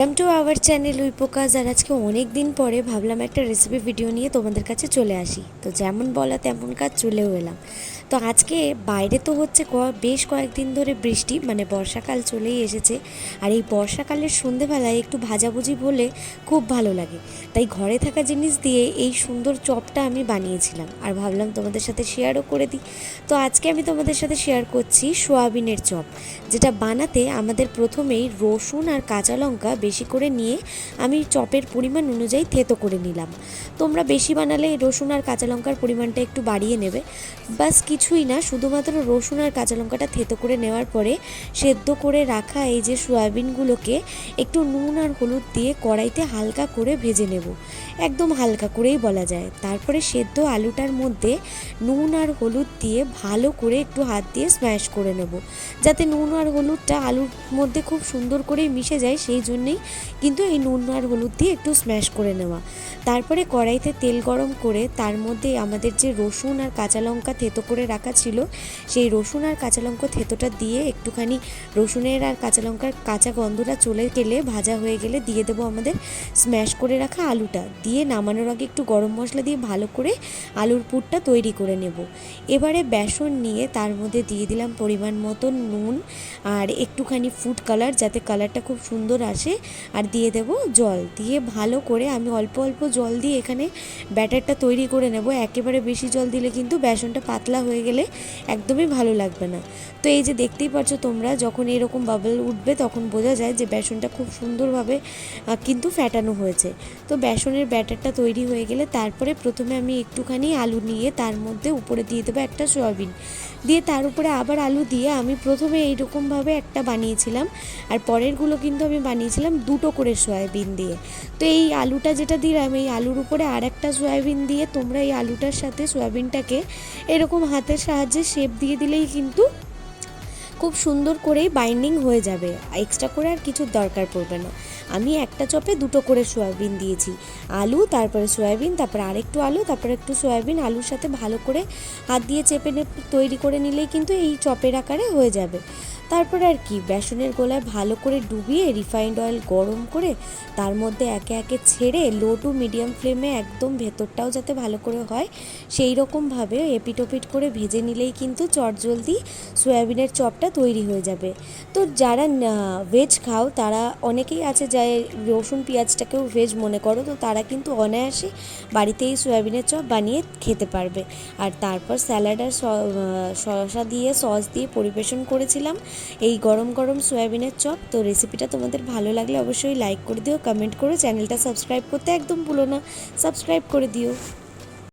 Welcome to our channel উইপোকাজ আর আজকে অনেক দিন পরে ভাবলাম একটা রেসিপি ভিডিও নিয়ে তোমাদের কাছে চলে আসি। তো যেমন বলা তেমন কাজ চলেও এলাম। তো আজকে বাইরে তো হচ্ছে ক- বেশ কয়েকদিন ধরে বৃষ্টি মানে বর্ষাকাল চলেই এসেছে। আর এই বর্ষাকালের সন্ধেবেলায় একটু ভাজাভুজি বলে খুব ভালো লাগে। তাই ঘরে থাকা জিনিস দিয়ে এই সুন্দর চপটা আমি বানিয়েছিলাম। আর ভাবলাম তোমাদের সাথে শেয়ারও করে দিই। তো আজকে আমি তোমাদের সাথে শেয়ার করছি সোয়াবিনের চপ, যেটা বানাতে আমাদের প্রথমেই রসুন আর কাঁচা লঙ্কা বেশি করে নিয়ে আমি চপের পরিমাণ অনুযায়ী থেতো করে নিলাম। তোমরা বেশি বানালে রসুন আর কাঁচা লঙ্কার পরিমাণটা একটু বাড়িয়ে নেবে। বাস কিছুই না, শুধুমাত্র রসুন আর কাঁচা লঙ্কাটা থেতো করে নেওয়ার পরে সেদ্ধ করে রাখা এই যে সয়াবিনগুলোকে একটু নুন আর হলুদ দিয়ে কড়াইতে হালকা করে ভেজে নেব। একদম হালকা করেই বলা যায়। তারপরে সেদ্ধ আলুটার মধ্যে নুন আর হলুদ দিয়ে ভালো করে একটু হাত দিয়ে স্ম্যাশ করে নেব। যাতে নুন আর হলুদটা আলুর মধ্যে খুব সুন্দর করে মিশে যায়, সেই জন্যেই কিন্তু এই নুন আর হলুদ দিয়ে একটু স্ম্যাশ করে নেওয়া। তারপরে কড়াইতে তেল গরম করে তার মধ্যে আমাদের যে রসুন আর কাঁচা লঙ্কা থেতো করে রাখা ছিল, সেই রসুন আর কাঁচা লঙ্কা থেতোটা দিয়ে একটুখানি রসুনের আর কাঁচা লঙ্কার কাঁচা গন্ধটা চলে গেলে ভাজা হয়ে গেলে দিয়ে দেবো আমাদের স্ম্যাশ করে রাখা আলুটা। দিয়ে নামানোর আগে একটু গরম মশলা দিয়ে ভালো করে আলুর পুরটা তৈরি করে নেব। এবারে বেসন নিয়ে তার মধ্যে দিয়ে দিলাম পরিমাণ মতো নুন আর একটুখানি ফুড কালার যাতে কালারটা খুব সুন্দর আসে, আর দিয়ে দেব জল। দিয়ে ভালো করে আমি অল্প অল্প জল দিয়ে এখানে ব্যাটারটা তৈরি করে নেব। একেবারে বেশি জল দিলে কিন্তু বেসনটা পাতলা হয়ে গেলে একদমই ভালো লাগবে না। তো এই যে দেখতেই পাচ্ছ তোমরা, যখন এরকম বাবল উঠবে তখন বোঝা যায় যে বেসনটা খুব সুন্দরভাবে কিন্তু ফ্যাটানো হয়েছে। তো বেসনের ব্যাটারটা তৈরি হয়ে গেলে তারপরে প্রথমে আমি একটুখানি আলু নিয়ে তার মধ্যে উপরে দিয়ে দেবো একটা সয়াবিন। দিয়ে তার উপরে আবার আলু দিয়ে আমি প্রথমে এইরকমভাবে একটা বানিয়েছিলাম, আর পরেরগুলো কিন্তু আমি বানিয়েছিলাম দুটো করে সয়াবিন দিয়ে। তো এই আলুটা যেটা দিলাম, এই আলুর উপরে আর একটা সয়াবিন দিয়ে তোমরা এই আলুটার সাথে সয়াবিনটাকে এরকম হাতের সাহায্যে শেপ দিয়ে দিলেই কিন্তু খুব সুন্দর করেই বাইন্ডিং হয়ে যাবে। এক্সট্রা করে আর কিছুর দরকার পড়বে না। আমি একটা চপে দুটো করে সয়াবিন দিয়েছি। আলু, তারপরে সয়াবিন, তারপরে আরেকটু আলু, তারপরে একটু সয়াবিন, আলুর সাথে ভালো করে হাত দিয়ে চেপে তৈরি করে নিলেই কিন্তু এই চপের আকারে হয়ে যাবে। তারপরে আর কি, বেসনের গোলায় ভালো করে ডুবিয়ে রিফাইন্ড অয়েল গরম করে তার মধ্যে একে একে ছেড়ে লো টু মিডিয়াম ফ্লেমে একদম ভেতরটাও যাতে ভালো করে হয়, সেই রকমভাবে এপিটোপিট করে ভেজে নিলেই কিন্তু চটজলদি সয়াবিনের চপটা তৈরি হয়ে যাবে। তো যারা ভেজ খাও, তারা অনেকেই আছে যা রসুন, পেঁয়াজটাকেও ভেজ মনে করো, তো তারা কিন্তু অনায়াসে বাড়িতেই সয়াবিনের চপ বানিয়ে খেতে পারবে। আর তারপর স্যালাড আর শসা দিয়ে সস দিয়ে পরিবেশন করেছিলাম। এই গরম গরম সয়াবিনের চপ। তো রেসিপিটা তোমাদের ভালো লাগলে অবশ্যই লাইক করে দিও কমেন্ট করো চ্যানেলটা সাবস্ক্রাইব করতে একদম ভুলো না। সাবস্ক্রাইব করে দিও।